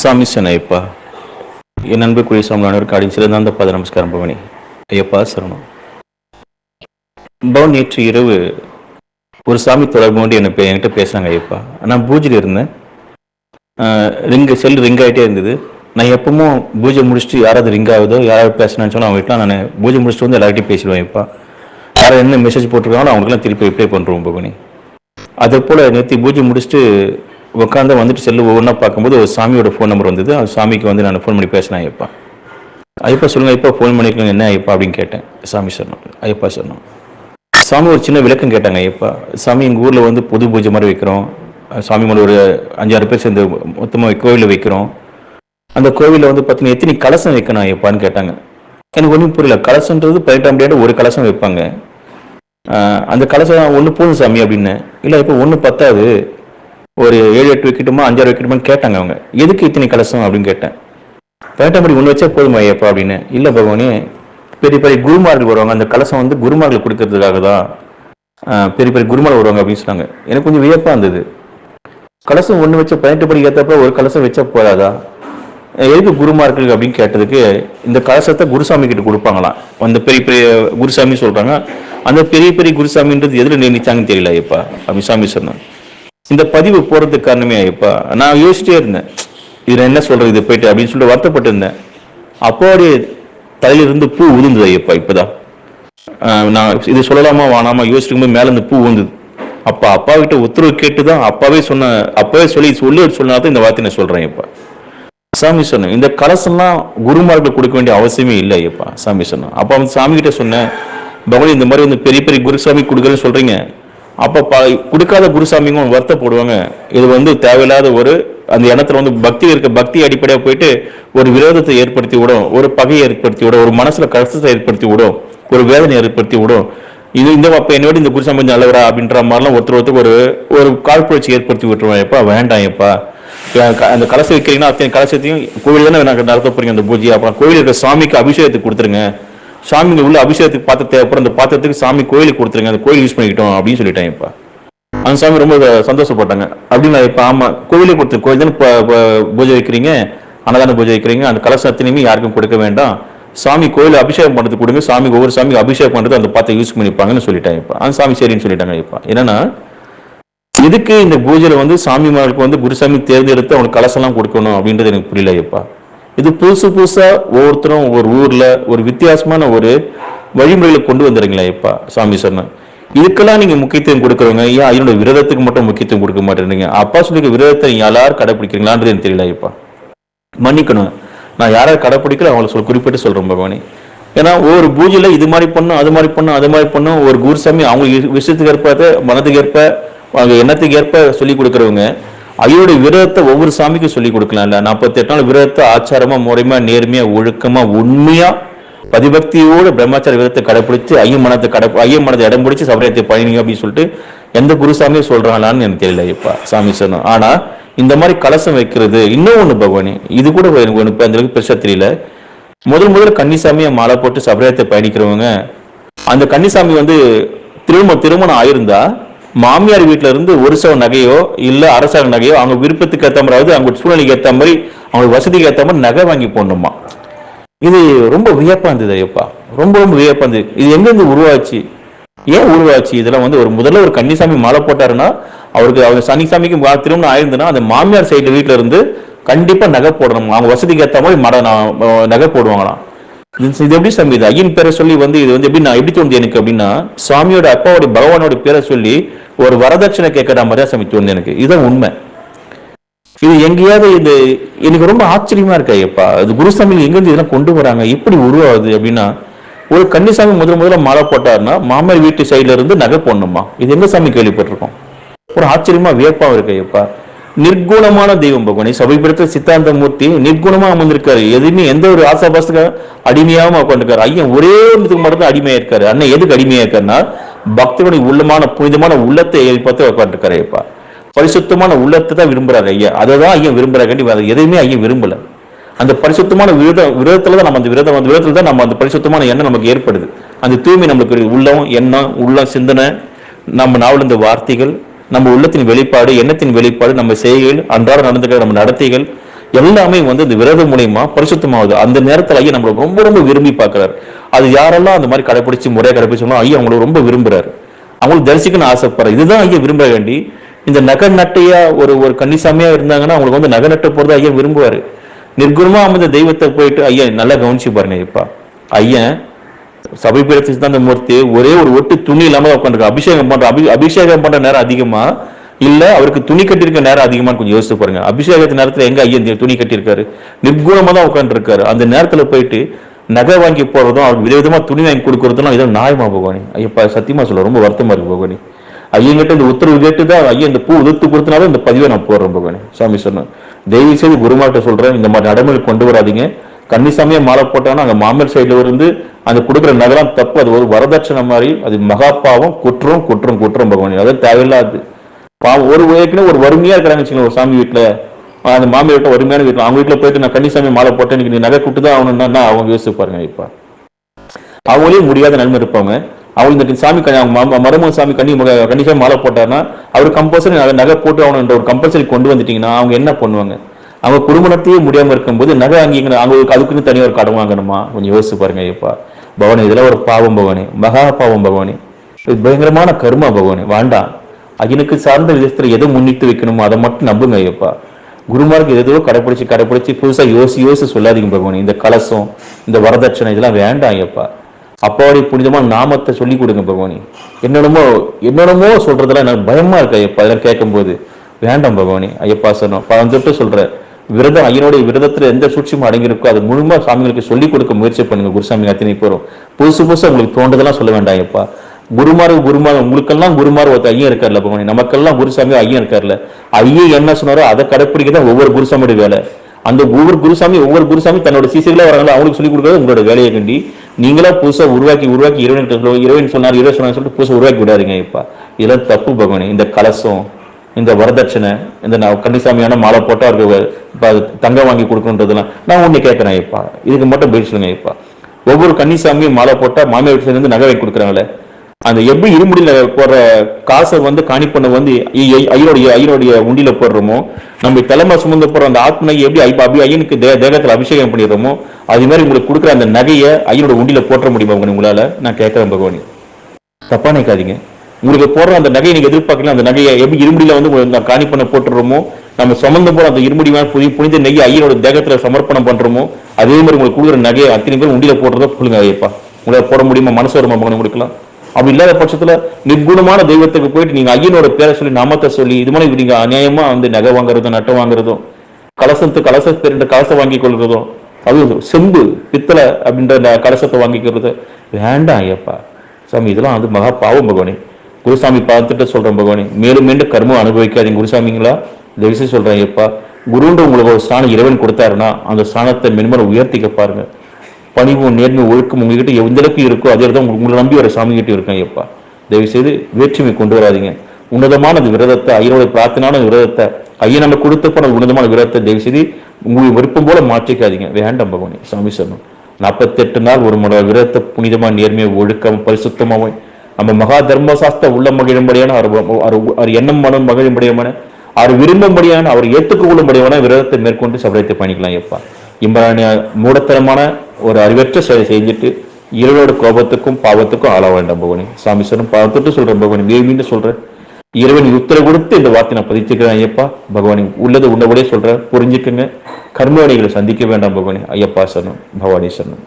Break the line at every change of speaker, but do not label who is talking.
சாமி ஐயப்பா என் நண்பர் குழி சாமி காடின் அடி சிறந்தாந்த பாத நமஸ்காரம் பவனி. ஐயப்பா சரணம். பவன் நேற்று இரவு ஒரு சாமி தொடர்பு கொண்டு என்ன என்கிட்ட பேசுனாங்க ஐயப்பா நான் பூஜையில் இருந்தேன். ரிங்கு செல் ரிங் ஆகிட்டே இருந்தது. நான் எப்பவும் பூஜை முடிச்சுட்டு யாராவது ரிங் ஆகுதோ யாராவது பேசினான்னு சொன்னால் அவங்ககிட்ட நான் பூஜை முடிச்சுட்டு வந்து எல்லார்கிட்டையும் பேசிடுவேன் ஐயப்பா. யாராவது என்ன மெசேஜ் போட்டிருக்காங்களோ அவங்களுக்குலாம் திருப்பி ரிப்ளை பண்ணுறோம் பவனி. அதே போல் நேற்று பூஜை முடிச்சுட்டு உட்காந்து வந்துட்டு செல்லு ஒவ்வொன்றா பார்க்கும்போது ஒரு சாமியோட ஃபோன் நம்பர் வந்தது. அந்த சாமிக்கு வந்து நான் ஃபோன் பண்ணி பேசினேன் ஐயப்பா. ஐயப்பா சொல்லுங்கள் ஐயப்பா ஃபோன் பண்ணிக்கலாம் என்ன ஐயப்பா அப்படின்னு கேட்டேன். சாமி சொன்னோம் ஐயப்பா சொன்னோம் சாமி ஒரு சின்ன விளக்கம் கேட்டாங்க ஐயப்பா. சாமி எங்கள் ஊரில் வந்து புது பூஜை மாதிரி வைக்கிறோம். சாமி மேலே ஒரு அஞ்சாறு பேர் சேர்ந்து மொத்தமாக கோவிலில் வைக்கிறோம். அந்த கோவிலில் வந்து பார்த்தீங்கன்னா எத்தனை கலசம் வைக்கணும் ஐயப்பான்னு கேட்டாங்க. எனக்கு ஒன்றும் புரியல. கலசன்றது பதினெட்டாம் முடியாது ஒரு கலசம் வைப்பாங்க. அந்த கலசம் ஒன்று போதும் சாமி அப்படின்னு. இல்லை இப்போ ஒன்று பத்தாது. ஒரு ஏழு எட்டு விக்கெட்டுமா அஞ்சாறு வைக்கட்டுமான்னு கேட்டாங்க அவங்க. எதுக்கு இத்தனை கலசம் அப்படின்னு கேட்டேன். பதினெட்டாம் ஒன்று வச்சா போதுமா ஐயப்பா அப்படின்னு. இல்லை பகவானே பெரிய பெரிய குருமார்கள் வருவாங்க. அந்த கலசம் வந்து குருமார்கள் கொடுக்கறதுக்காக தான் பெரிய பெரிய குருமார்கள் வருவாங்க அப்படின்னு சொன்னாங்க. எனக்கு கொஞ்சம் வியப்பாக இருந்தது. கலசம் ஒன்று வச்ச பதினெட்டு படி ஏற்றப்ப ஒரு கலசம் வச்சா போதாதா? எதுக்கு குருமார்கள் அப்படின்னு கேட்டதுக்கு இந்த கலசத்தை குருசாமி கிட்ட கொடுப்பாங்களாம். அந்த பெரிய பெரிய குருசாமி சொல்கிறாங்க அந்த பெரிய பெரிய குருசாமின்றது எதில் நினைச்சாங்கன்னு தெரியல ஐயப்பா. அப்படின்னு சாமி சொன்னாங்க. இந்த பதிவு போறதுக்கு காரணமே ஐயப்பா நான் யோசிச்சிட்டே இருந்தேன். இதுல என்ன சொல்றது இது போயிட்டு அப்படின்னு சொல்லிட்டு வருத்தப்பட்டு இருந்தேன் அப்போடைய தலையிலிருந்து பூ உதிர்ந்தது ஐயப்பா இப்பதான். நான் இது சொல்லலாமா வாணாமா? யோசிச்சுக்கும்போது போது மேல பூ வந்தது அப்பா அப்பா கிட்ட உத்தரவு கேட்டு தான் அப்பாவே சொன்ன அப்பாவே சொல்லி சொல்லி சொன்னாதான் இந்த வார்த்தை நான் சொல்றேன் இப்ப சாமி சொன்னேன் இந்த கலசம்லாம் குருமார்களுக்கு கொடுக்க வேண்டிய அவசியமே இல்லை ஐயப்பா சாமி சொன்னேன். அப்பா வந்து சாமி கிட்ட சொன்னேன் பகவான் இந்த மாதிரி வந்து பெரிய பெரிய குருசாமி கொடுக்குறேன்னு சொல்றீங்க. அப்போ கொடுக்காத குருசாமிங்க வருத்தப்படுவாங்க இது வந்து தேவையில்லாத ஒரு அந்த இடத்துல வந்து பக்தி இருக்க பக்தி அடிப்படையாக போயிட்டு ஒரு விரோதத்தை ஏற்படுத்தி விடும் ஒரு பகையை ஏற்படுத்தி விடும் ஒரு மனசுல கஷ்டத்தை ஏற்படுத்தி விடும் ஒரு வேதனை ஏற்படுத்தி விடும். இது இந்த அப்ப என்னோட இந்த குருசாமி கொஞ்சம் நல்லவரா அப்படின்ற மாதிரிலாம் ஒருத்தர் ஒருத்தருக்கு ஒரு ஒரு காழ்ப்புணர்ச்சி ஏற்படுத்தி விட்டுருவான் எப்பா வேண்டாம் எப்பா. க- அந்த கலசம் வைக்கிறீங்கன்னா அத்தனை கலசத்தையும் கோவில் தானே நாங்கள் நடத்த போறீங்க அந்த பூஜை அப்புறம் கோவில் இருக்கிற சாமிக்கு அபிஷேகத்துக்கு கொடுத்துருங்க. சாமிங்க உள்ள அபிஷேகத்துக்கு பாத்திரத்தை அப்புறம் அந்த பாத்திரத்துக்கு சாமி கோயிலுக்கு கொடுத்துருங்க. அந்த கோயில் யூஸ் பண்ணிக்கிட்டோம் அப்படின்னு சொல்லிட்டேன் இப்ப. அந்த சாமி ரொம்ப சந்தோஷப்பட்டாங்க. அப்படின்னு இப்போ இப்ப ஆமா கொடுத்து கோயில் தானே ப- ப- பூஜை வைக்கிறீங்க? அன்னதான பூஜை வைக்கிறீங்க. அந்த கலசம் அத்தனையுமே யாருக்கும் கொடுக்க வேண்டாம். சாமி கோயில் அபிஷேகம் பண்றதுக்கு கொடுங்க. சாமி ஒவ்வொரு சாமி அபிஷேகம் பண்றது அந்த பாத்திரம் யூஸ் பண்ணிப்பாங்கன்னு சொல்லிட்டாங்க இப்ப. அந்த சாமி சரின்னு சொல்லிட்டாங்க இப்ப. என்னன்னா எதுக்கு இந்த பூஜையில வந்து சாமிமார்களுக்கு வந்து குருசாமி தேர்ந்தெடுத்து அவனுக்கு கலசம்லாம் கொடுக்கணும் அப்படின்றது எனக்கு புரியல ஐயப்பா இது புதுசு புதுசாக ஒவ்வொருத்தரும் ஒரு ஊரில் ஒரு வித்தியாசமான ஒரு வழிமுறைகளை கொண்டு வந்துடுறீங்களா இப்போ சாமி சொன்னேன் இதுக்கெல்லாம் நீங்கள் முக்கியத்துவம் கொடுக்குறவங்க ஏன் அதனோட விரதத்துக்கு மட்டும் முக்கியத்துவம் கொடுக்க மாட்டேன்றீங்க? அப்பா சொல்லிருக்க விரதத்தை நீங்கள் எல்லாரும் கடைப்பிடிக்கிறீங்களான்றது எனக்கு தெரியல ஐயப்பா மன்னிக்கணும். நான் யாரை கடைப்பிடிக்கல அவங்கள சொல் குறிப்பிட்டு சொல்கிறேன் பகவானி. ஏன்னா ஒவ்வொரு பூஜையில் இது மாதிரி பண்ணும் அது மாதிரி பண்ணும் அது மாதிரி பண்ணும் ஒரு குருசாமி அவங்க விஷயத்துக்கு ஏற்ப மனத்துக்கு ஏற்ப அவங்க எண்ணத்துக்கு ஏற்ப சொல்லி கொடுக்குறவங்க ஐயோட விரதத்தை ஒவ்வொரு சாமிக்கும் சொல்லி கொடுக்கலாம்ல. நாற்பத்தி எட்டு நாள் விரதத்தை ஆச்சாரமா முறைமா நேர்மையா ஒழுக்கமா உண்மையா பதிபக்தியோடு பிரம்மச்சார விரதத்தை கடைப்பிடிச்சு ஐயன் மனத்தை கடை ஐயன் மனத்தை இடம் பிடிச்சி சபரியத்தை பயணிங்க அப்படின்னு சொல்லிட்டு எந்த குருசாமியும் சொல்றாங்களான்னு எனக்கு தெரியல இப்ப சாமி சொன்னோம் ஆனா இந்த மாதிரி கலசம் வைக்கிறது இன்னும் ஒண்ணு பகவானி இது கூட எனக்கு ஒன்று இப்ப அந்த அளவுக்கு பெருசா தெரியல. முதல் முதல் கன்னிசாமியை மாலை போட்டு சபரியத்தை பயணிக்கிறவங்க அந்த கன்னிசாமி வந்து திருமணம் திருமணம் ஆயிருந்தா மாமியார் வீட்டில இருந்து ஒரு சவ நகையோ இல்ல அரசாங்க நகையோ அவங்க விருப்பத்துக்கு ஏற்ற மாதிரி அதாவது அவங்க சூழ்நிலைக்கு ஏற்ற மாதிரி அவங்க வசதிக்கு ஏற்ற மாதிரி நகை வாங்கி போடணுமா? இது ரொம்ப வியப்பா இருந்தது ஐயப்பா. ரொம்ப ரொம்ப வியப்பா இருந்தது. இது எங்கேருந்து உருவாச்சு? ஏன் உருவாச்சு? இதெல்லாம் வந்து ஒரு முதல்ல ஒரு கன்னிசாமி மாலை போட்டாருன்னா அவருக்கு அவங்க சனிசாமிக்கு மா- திருமணம் ஆயிருந்ததுன்னா அந்த மாமியார் சைடு வீட்ல இருந்து கண்டிப்பா நகை போடணும்? அவங்க வசதிக்கு ஏற்ற மாதிரி மட நகை போடுவாங்களாம். இது எப்படி சாமி இது ஐயன் பேரை சொல்லி வந்து இது வந்து எப்படி நான் எப்படி தோணுது எனக்கு அப்படின்னா சாமியோட அப்பாவோட பகவானோட பேரை சொல்லி ஒரு வரதட்சணை கேட்கற மாதிரி சாமி தோணுது எனக்கு. இதுதான் உண்மை. இது எங்கேயாவது இது எனக்கு ரொம்ப ஆச்சரியமா இருக்கு ஐயப்பா. இது குருசாமி எங்கிருந்து இதெல்லாம் கொண்டு வராங்க? எப்படி உருவாகுது அப்படின்னா ஒரு கன்னிசாமி முதல் முதல்ல மாலை போட்டாருன்னா மாமர் வீட்டு சைடுல இருந்து நகை போடணுமா? இது எங்க சாமி கேள்விப்பட்டிருக்கோம். ஒரு ஆச்சரியமா வியப்பா இருக்கு ஐயப்பா. நிர்குணமான தெய்வம் பகவானி. சபைப்படுத்த சித்தாந்த மூர்த்தி நிர்குணமா அமர்ந்திருக்காரு. எதுவுமே எந்த ஒரு ஆசாபாசத்துக்கு அடிமையாம உட்காந்துருக்காரு ஐயன் ஒரே ஒன்றுக்கு மட்டும் தான் அடிமையா இருக்காரு அண்ணன் எதுக்கு அடிமையா இருக்காருன்னா பக்தனுடைய உள்ளமான புனிதமான உள்ளத்தை பார்த்து உட்காந்துருக்காரு ஐயப்பா. பரிசுத்தமான உள்ளத்தை தான் விரும்புறாரு ஐயா. அதை தான் ஐயன் விரும்புறாரு வேற எதையுமே ஐயன் விரும்பல. அந்த பரிசுத்தமான விரத விரதத்துல தான் நம்ம அந்த விரதம் அந்த விரதத்துல தான் நம்ம அந்த பரிசுத்தமான எண்ணம் நமக்கு ஏற்படுது. அந்த தூய்மை நம்மளுக்கு உள்ளம் எண்ணம் உள்ளம் சிந்தனை நம்ம நாவல் இந்த வார்த்தைகள் நம்ம உள்ளத்தின் வெளிப்பாடு எண்ணத்தின் வெளிப்பாடு நம்ம செய்கைகள் அன்றாட நடந்துக்கிற நம்ம நடத்தைகள் எல்லாமே வந்து இந்த விரதம் மூலியமா பரிசுத்தமாகுது. அந்த நேரத்துல ஐயா நம்மளை ரொம்ப ரொம்ப விரும்பி பார்க்குறாரு. அது யாரெல்லாம் அந்த மாதிரி கடைபிடிச்சு முறையை கடைப்பிடிச்சோம்னா ஐயா அவங்களை ரொம்ப விரும்புறாரு. அவங்களுக்கு தரிசிக்கணும்னு ஆசைப்படுறாரு. இதுதான் ஐயா விரும்ப வேண்டி இந்த நகை நட்டையா ஒரு ஒரு கன்னிசாமியா இருந்தாங்கன்னா அவங்களுக்கு வந்து நகை நட்ட போறது ஐயா விரும்புவாரு. நிர்குணமா அமைந்த தெய்வத்தை போயிட்டு ஐயா நல்லா கவனிச்சு பாருங்க இப்ப ஐயன் சபை பேர சித்தாந்த மூர்த்தி ஒரே ஒரு ஒட்டு துணி இல்லாம உட்காந்துருக்கு அபிஷேகம் பண்ற அபி அபிஷேகம் பண்ற நேரம் அதிகமா? இல்ல அவருக்கு துணி கட்டியிருக்க நேரம் அதிகமா கொஞ்சம் யோசிச்சு பாருங்க. அபிஷேகத்து நேரத்துல எங்க ஐயன் துணி கட்டியிருக்காரு? நிர்குணமா தான் உட்காந்துருக்காரு அந்த நேரத்துல போயிட்டு நகை வாங்கி போறதும் அவருக்கு விதவிதமா துணி வாங்கி கொடுக்கறதுலாம் இதெல்லாம் நியாயமா பகவானி? ஐயப்பா சத்தியமா சொல்ல ரொம்ப வருத்தமா இருக்கு பகவானி. ஐயங்கிட்ட இந்த உத்தரவு கேட்டு தான் ஐயன் இந்த பூ உதிர்த்து கொடுத்தனாலும் இந்த பதிவை நான் போடுறேன் பகவானி. சாமி சொன்னேன் தயவு செய்து குருமாட்ட சொல்றேன். இந்த மாதிரி நடைமுறை கொண்டு வராதீங்க. கன்னிசாமியே மாலை போட்டாங்கன்னா அங்க மாமர் சைடுல இருந்து அந்த கொடுக்குற நகரம் தப்பு. அது ஒரு வரதட்சணை மாதிரி அது மகாபாவம் குற்றம் குற்றம் குற்றம் பகவான். அதாவது தேவையில்லாது. பாவம் ஒரு ஏற்கனவே ஒரு வறுமையா இருக்கிறாங்க வச்சுக்கோங்க ஒரு சாமி வீட்டுல அந்த மாமி வீட்டுல வறுமையான வீட்டுல அவங்க வீட்டுல போயிட்டு நான் கன்னிசாமி மாலை போட்டேன் இன்னைக்கு நீ நகை கூட்டு தான் ஆகணும்னா அவங்க யோசிச்சு பாருங்க இப்ப அவங்களே முடியாத நன்மை இருப்பாங்க. அவங்க இந்த சாமி அவங்க மருமகன் சாமி கண்ணி கண்டிஷன் மாலை போட்டாருன்னா அவர் கம்பல்சரி நகை நகை போட்டு ஆகணுன்ற ஒரு கம்பல்சரி கொண்டு வந்துட்டீங்கன்னா அவங்க என்ன பண்ணுவாங்க? அவங்க குடும்பத்தையே முடியாமல் இருக்கும்போது நகை அங்கீங்க அவங்களுக்கு அதுக்குன்னு தனியாக ஒரு கடன் வாங்கணுமா? கொஞ்சம் யோசிச்சு பாருங்க ஐயப்பா. பவனி இதெல்லாம் ஒரு பாவம் பவனி. மகா பாவம் பவானி. இது பயங்கரமான கர்மா பவானி. வேண்டாம். அகினுக்கு சார்ந்த விதத்தில் எதை முன்னிட்டு வைக்கணுமோ அதை மட்டும் நம்புங்க ஐயப்பா. குருமாருக்கு எதோ கடைப்பிடிச்சு கடைப்பிடிச்சு புதுசாக யோசி யோசி சொல்லாதீங்க பகவானி இந்த கலசம் இந்த வரதட்சணை இதெல்லாம் வேண்டாம் ஐயப்பா. அப்பாவுடைய புனிதமான நாமத்தை சொல்லி கொடுங்க பகவானி என்னென்னமோ என்னென்னமோ சொல்றதெல்லாம் எனக்கு பயமா இருக்கு ஐயப்பா. அதெல்லாம் கேட்கும்போது. வேண்டாம் பகவானி ஐயப்பா சொன்னோம். பதினெட்டு சொல்ற விரதம் ஐயனுடைய விரதத்துல எந்த சூட்சியமும் அடங்கியிருக்கோ அது முழுமா சாமிகளுக்கு சொல்லி கொடுக்க முயற்சி பண்ணுங்க குருசாமி அத்தனை போறோம் புதுசு புதுசாக உங்களுக்கு தோன்றதெல்லாம் சொல்ல வேண்டாம் எப்பா குருமாரு குருமாரு உங்களுக்கெல்லாம் குருமார் ஒருத்தர் ஐயன் இருக்கார்ல பகவானி. நமக்கெல்லாம் குருசாமி ஐயன் இருக்கார்ல. ஐயன் என்ன சொன்னாரோ அதை கடைப்பிடிக்க தான் ஒவ்வொரு குருசாமியோட வேலை. அந்த ஒவ்வொரு குருசாமி ஒவ்வொரு குருசாமி தன்னோட சீசர்களா வராங்களோ அவங்களுக்கு சொல்லி கொடுக்கறது உங்களோட வேலையை கண்டி. நீங்களா புதுசா உருவாக்கி உருவாக்கி இறைவன் இறைவன் சொன்னார் இறைவன் சொன்னார் சொல்லிட்டு புதுசா உருவாக்கி விடாதீங்க இப்ப இதெல்லாம் தப்பு பகவானி. இந்த கலசம் இந்த வரதட்சணை இந்த நான் கன்னிசாமியான மாலை போட்டால் அவருக்கு இப்போ அது தங்கம் வாங்கி கொடுக்கணுன்றதெல்லாம் நான் ஒன்று கேட்குறேன் ஐயப்பா. இதுக்கு மட்டும் பதில் சொல்லுங்க ஐயப்பா. ஒவ்வொரு கன்னிசாமியும் மாலை போட்டால் மாமியார் வீட்டுல இருந்து நகை வாங்கி கொடுக்குறாங்களே. அந்த எப்படி இருமுடியில் போடுற காசை வந்து காணிப்பண்ணை வந்து ஐ- ஐ- ஐயனுடைய ஐயனுடைய போடுறோமோ நம்ம தலைமை சுமந்து போற அந்த ஆத்மனை எப்படி ஐ- அபி ஐயனுக்கு தே தேகத்தில் அபிஷேகம் பண்ணிடுறோமோ அது மாதிரி உங்களுக்கு கொடுக்குற அந்த நகையை ஐயனோட உண்டியில் போட்ட முடியுமா உங்களால்? நான் கேட்குறேன் பகவானி. தப்பா நினைக்காதீங்க. உங்களுக்கு போடுற அந்த நகையை நீங்க எதிர்பார்க்கல அந்த நகையை எப்படி இருமுடியில வந்து உங்களுக்கு காணி பண்ண போட்டுறோமோ நம்ம சுமந்து போற அந்த இருமுடி மேல புதிய புனித நெய் ஐயனோட தேகத்துல சமர்ப்பணம் பண்றோமோ அதே மாதிரி உங்களுக்கு கொடுக்குற நகையை அத்தனை பேர் உண்டியில போடுறதா சொல்லுங்க ஐயப்பா. உங்களால் போட முடியுமா? மனசு வருமா மகன் கொடுக்கலாம் அப்படி இல்லாத பட்சத்துல நிர்குணமான தெய்வத்துக்கு போயிட்டு நீங்க ஐயனோட பேரை சொல்லி நாமத்தை சொல்லி இது மாதிரி நீங்க அநியாயமா வந்து நகை வாங்குறதும் நட்டை வாங்குறதும் கலசத்து கலச பேருண்ட கலசம் வாங்கி கொள்றதும் அது செம்பு பித்தளை அப்படின்ற கலசத்தை வாங்கிக்கிறது. வேண்டாம் ஐயப்பா. சாமி இதெல்லாம் வந்து மகா பாவம் பகவானே குருசாமி பார்த்துட்டு சொல்றேன் பகவானி. மேலும் மீண்டும் கர்மம் அனுபவிக்காதீங்க குருசாமிங்களா. இந்த விஷயம் சொல்றேன் ஐயப்பா. குருன்ற உங்களுக்கு ஒரு ஸ்தானம் இறைவன் கொடுத்தாருன்னா அந்த ஸ்தானத்தை மென்மேலும் உயர்த்திக்க பாருங்க. பணிவும் நேர்மை ஒழுக்கம் உங்ககிட்ட எந்த அளவுக்கு இருக்கோ அதே தான் உங்களை நம்பி வர சாமி கிட்ட இருக்கேன் எப்பா தயவு செய்து வேற்றுமை கொண்டு வராதீங்க. உன்னதமான விரதத்தை ஐயனுடைய பிரார்த்தனான விரதத்தை ஐயன் நம்ம கொடுத்த போன உன்னதமான விரதத்தை தயவு செய்து உங்களுக்கு விருப்பம் போல மாற்றிக்காதீங்க. வேண்டாம் பகவானி சாமி சொன்னோம் நாற்பத்தெட்டு நாள் ஒரு முறை விரதத்தை புனிதமா நேர்மையை ஒழுக்கம் பரிசுத்தமாவும் நம்ம மகா தர்மசாஸ்திர உள்ள மகிழும்படியான அவர் அவர்- எண்ணம் மனம் மகிழும்படியான அவர் விரும்பும்படியான அவர் ஏற்றுக்கொள்ளும்படியான விரதத்தை மேற்கொண்டு சபரத்தை பண்ணிக்கலாம் எப்பா இம்பரான மூடத்தனமான ஒரு அறிவற்ற செயலை செஞ்சுட்டு இறைவனோட கோபத்துக்கும் பாவத்துக்கும் ஆள வேண்டாம் பகவானி. சாமி பார்த்துட்டு சொல்றேன் பகவானி. மீண்டும் சொல்றேன். இறைவன் உத்தரவு கொடுத்து இந்த வார்த்தை நான் பதிச்சுக்கிறேன் ஐயப்பா. பகவானி உள்ளது உண்டபடியே சொல்றேன். புரிஞ்சுக்குங்க. கர்மவணிகளை சந்திக்க வேண்டாம் பகவானி. ஐயப்பா சரணம். பவானி சரணம்.